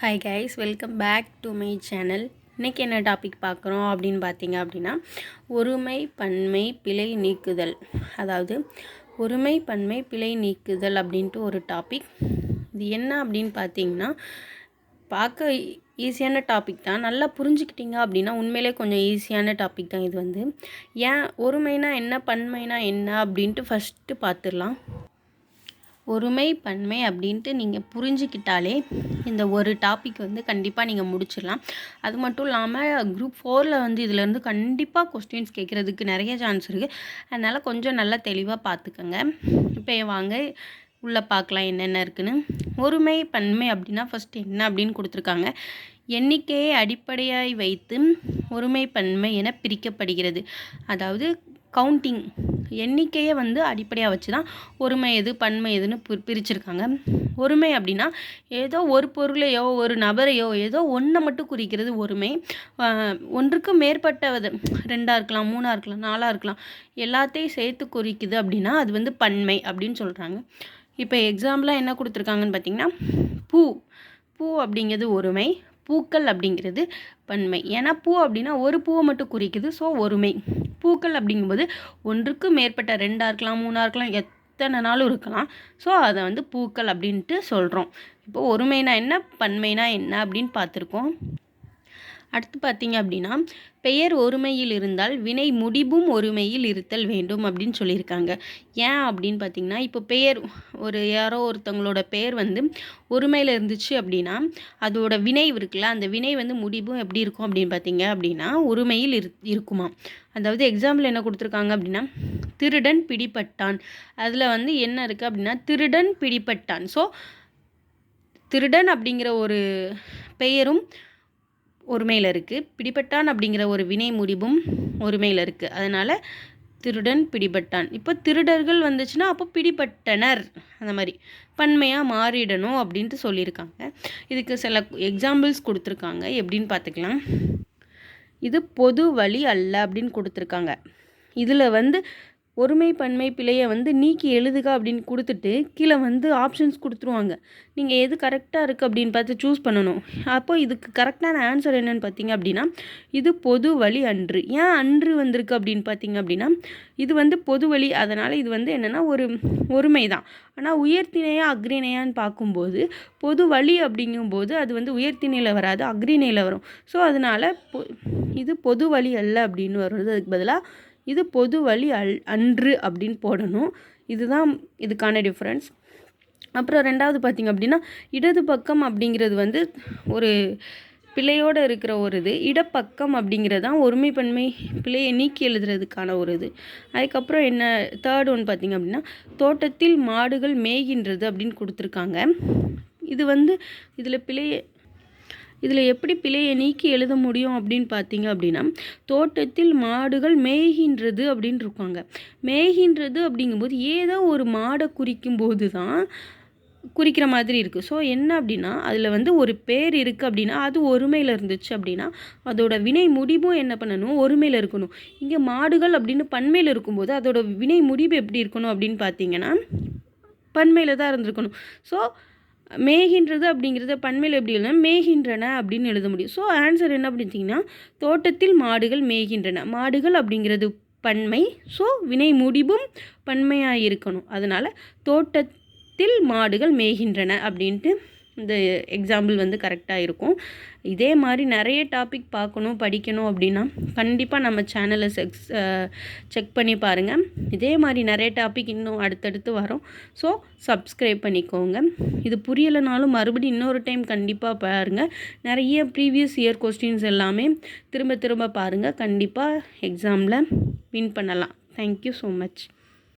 Hi guys welcome back to my channel இன்றைக்கி என்ன topic பார்க்குறோம் அப்படின்னு பார்த்தீங்க அப்படின்னா ஒருமை பன்மை பிழை நீக்குதல். அதாவது ஒருமை பன்மை பிழை நீக்குதல் அப்படின்ட்டு ஒரு டாபிக் இது என்ன அப்படின்னு பார்த்தீங்கன்னா பார்க்க ஈஸியான டாபிக் தான். நல்லா புரிஞ்சுக்கிட்டீங்க அப்படின்னா உண்மையிலே கொஞ்சம் ஈஸியான டாபிக் தான் இது வந்து. ஏன் ஒருமைனா என்ன பன்மைனா என்ன அப்படின்ட்டு ஃபஸ்ட்டு பார்த்துடலாம். ஒருமை பன்மை அப்படின்ட்டு நீங்கள் புரிஞ்சுக்கிட்டாலே இந்த ஒரு டாபிக் வந்து கண்டிப்பாக நீங்கள் முடிச்சிடலாம். அது மட்டும் இல்லாமல் குரூப் ஃபோரில் வந்து இதுலேருந்து கண்டிப்பாக கொஸ்டின்ஸ் கேட்குறதுக்கு நிறைய சான்ஸ் இருக்குது அதனால் கொஞ்சம் நல்லா தெளிவாக பார்த்துக்கோங்க இப்போ வாங்க உள்ளே பார்க்கலாம் என்னென்ன இருக்குன்னு. ஒருமை பன்மை அப்படின்னா ஃபஸ்ட்டு என்ன அப்படின்னு கொடுத்துருக்காங்க. எண்ணிக்கையை அடிப்படையாய் வைத்து ஒருமை பன்மை என பிரிக்கப்படுகிறது. அதாவது கவுண்டிங் எண்ணிக்கையை வந்து அடிப்படையாக வச்சு தான் ஒருமை எது பன்மை எதுன்னு பிரிச்சிருக்காங்க. ஒருமை அப்படின்னா ஏதோ ஒரு பொருளையோ ஒரு நபரையோ ஏதோ ஒன்றை மட்டும் குறிக்கிறது ஒருமை. ஒன்றுக்கு மேற்பட்ட ரெண்டாக இருக்கலாம் மூணாக இருக்கலாம் நாலாக இருக்கலாம் எல்லாத்தையும் சேர்த்து குறிக்குது அப்படின்னா அது வந்து பன்மை அப்படின்னு சொல்கிறாங்க இப்போ எக்ஸாம்பிளாக என்ன கொடுத்துருக்காங்கன்னு பார்த்தீங்கன்னா பூ. பூ அப்படிங்கிறது ஒருமை பூக்கள் அப்படிங்கிறது பன்மை. ஏன்னா பூ அப்படின்னா ஒரு பூவை மட்டும் குறிக்குது ஸோ ஒருமை. பூக்கள் அப்படிங்கும்போது ஒன்றுக்கு மேற்பட்ட ரெண்டாக இருக்கலாம் மூணாக இருக்கலாம் எத்தனை நாளும் இருக்கலாம். ஸோ அதை வந்து பூக்கள் அப்படின்ட்டு சொல்கிறோம் இப்போ ஒருமைனா என்ன பன்மைனா என்ன அப்படின்னு பார்த்துருக்கோம். அடுத்து பார்த்தீங்க அப்படின்னா பெயர் ஒருமையில் இருந்தால் வினை முடிவும் ஒருமையில் இருத்தல் வேண்டும் அப்படின்னு சொல்லியிருக்காங்க. ஏன் அப்படின்னு பார்த்தீங்கன்னா இப்போ பெயர் ஒரு யாரோ ஒருத்தவங்களோட பெயர் வந்து ஒருமையில் இருந்துச்சு அப்படின்னா அதோட வினை இருக்குல்ல அந்த வினை வந்து முடிவும் எப்படி இருக்கும் அப்படின்னு பார்த்தீங்க அப்படின்னா ஒருமையில் இரு இருக்குமா? அதாவது எக்ஸாம்பிள் என்ன கொடுத்துருக்காங்க அப்படின்னா திருடன் பிடிப்பட்டான் அதில் வந்து என்ன இருக்குது அப்படின்னா திருடன் பிடிப்பட்டான் ஸோ திருடன் அப்படிங்கிற ஒரு பெயரும் ஒருமையில் இருக்குது பிடிபட்டான் அப்படிங்கிற ஒரு வினை முடிவும் ஒருமையில் இருக்குது அதனால் திருடன் பிடிபட்டான். இப்போ திருடர்கள் வந்துச்சுன்னா அப்போ பிடிபட்டனர். அந்த மாதிரி. பன்மையாக மாறிடணும் அப்படின்ட்டு சொல்லியிருக்காங்க. இதுக்கு சில எக்ஸாம்பிள்ஸ் கொடுத்துருக்காங்க. எப்படின்னு பார்த்துக்கலாம். இது பொது வழி அல்ல அப்படின்னு கொடுத்துருக்காங்க. இதில் வந்து ஒருமை பன்மை பிழையை வந்து நீக்கி எழுதுக அப்படின்னு கொடுத்துட்டு கீழே வந்து ஆப்ஷன்ஸ் கொடுத்துருவாங்க. நீங்கள் எது கரெக்டாக இருக்குது அப்படின்னு பார்த்து சூஸ் பண்ணணும். அப்போது இதுக்கு கரெக்டான ஆன்சர் என்னென்னு பார்த்தீங்க அப்படின்னா இது பொது வழி அன்று. ஏன் அன்று வந்திருக்கு அப்படின்னு பார்த்தீங்க அப்படின்னா இது வந்து பொது வழி. அதனால் இது வந்து என்னென்னா ஒரு ஒருமை தான். ஆனால் உயர்த்தினையா அக்ரிணையான்னு பார்க்கும்போது பொது வழி அப்படிங்கும்போது அது வந்து உயர்த்திணையில் வராது அக்ரிணையில் வரும். ஸோ அதனால் பொ இது பொது வழி அல்ல அப்படின்னு வருது அதுக்கு பதிலாக இது பொது வழி அல் அன்று அப்படின்னு போடணும். இதுதான் இதுக்கான டிஃப்ரென்ஸ் அப்புறம் ரெண்டாவது பார்த்திங்க அப்படின்னா இடது பக்கம் அப்படிங்கிறது வந்து ஒரு பிழையோடு இருக்கிற ஒரு இது. இடப்பக்கம் அப்படிங்கிறது தான் ஒருமைப்பன்மை பிழையை நீக்கி எழுதுறதுக்கான ஒரு இது. அதுக்கப்புறம் என்ன தேர்ட் ஒன் பார்த்திங்க அப்படின்னா தோட்டத்தில் மாடுகள் மேய்கின்றது அப்படின்னு கொடுத்துருக்காங்க. இது வந்து இதில் பிழையை இதில் எப்படி பிழையை நீக்கி எழுத முடியும் அப்படின்னு பார்த்தீங்க அப்படின்னா தோட்டத்தில் மாடுகள் மேய்கின்றது அப்படின்னு இருக்காங்க மேய்கின்றது அப்படிங்கும்போது ஏதோ ஒரு மாடை குறிக்கும் போது தான் குறிக்கிற மாதிரி இருக்குது ஸோ என்ன அப்படின்னா அதில் வந்து ஒரு பேர் இருக்குது அப்படின்னா அது ஒருமையில் இருந்துச்சு அப்படின்னா அதோட வினை முடிவும் என்ன பண்ணணும்? ஒருமையில் இருக்கணும். இங்கே மாடுகள் அப்படின்னு பன்மையில் இருக்கும்போது அதோட வினை முடிவு எப்படி இருக்கணும் அப்படின்னு பார்த்தீங்கன்னா பன்மையில் தான் இருந்திருக்கணும். ஸோ மேகின்றது அப்படிங்கிறத பன்மையில் எப்படி எழுதணும் மேகின்றன அப்படின்னு எழுத முடியும். ஸோ ஆன்சர் என்ன அப்படின்னா தோட்டத்தில் மாடுகள் மேய்கின்றன மாடுகள் அப்படிங்கிறது பன்மை. ஸோ வினை முடிவும் பன்மையாக இருக்கணும் அதனால் தோட்டத்தில் மாடுகள் மேய்கின்றன அப்படின்ட்டு இந்த எக்ஸாம்பிள் வந்து கரெக்டாக இருக்கும். இதே மாதிரி நிறைய டாபிக் பார்க்கணும் படிக்கணும் அப்படின்னா கண்டிப்பாக நம்ம சேனலை செக்ஸ் செக் பண்ணி பாருங்கள் இதே மாதிரி நிறைய டாபிக் இன்னும் அடுத்தடுத்து வரும். ஸோ சப்ஸ்கிரைப் பண்ணிக்கோங்க. இது புரியலைனாலும் மறுபடியும் இன்னொரு டைம் கண்டிப்பாக பாருங்கள் நிறைய ப்ரீவியஸ் இயர் கொஸ்டின்ஸ் எல்லாமே திரும்ப திரும்ப பாருங்கள் கண்டிப்பாக எக்ஸாமில் வின் பண்ணலாம். Thank you so much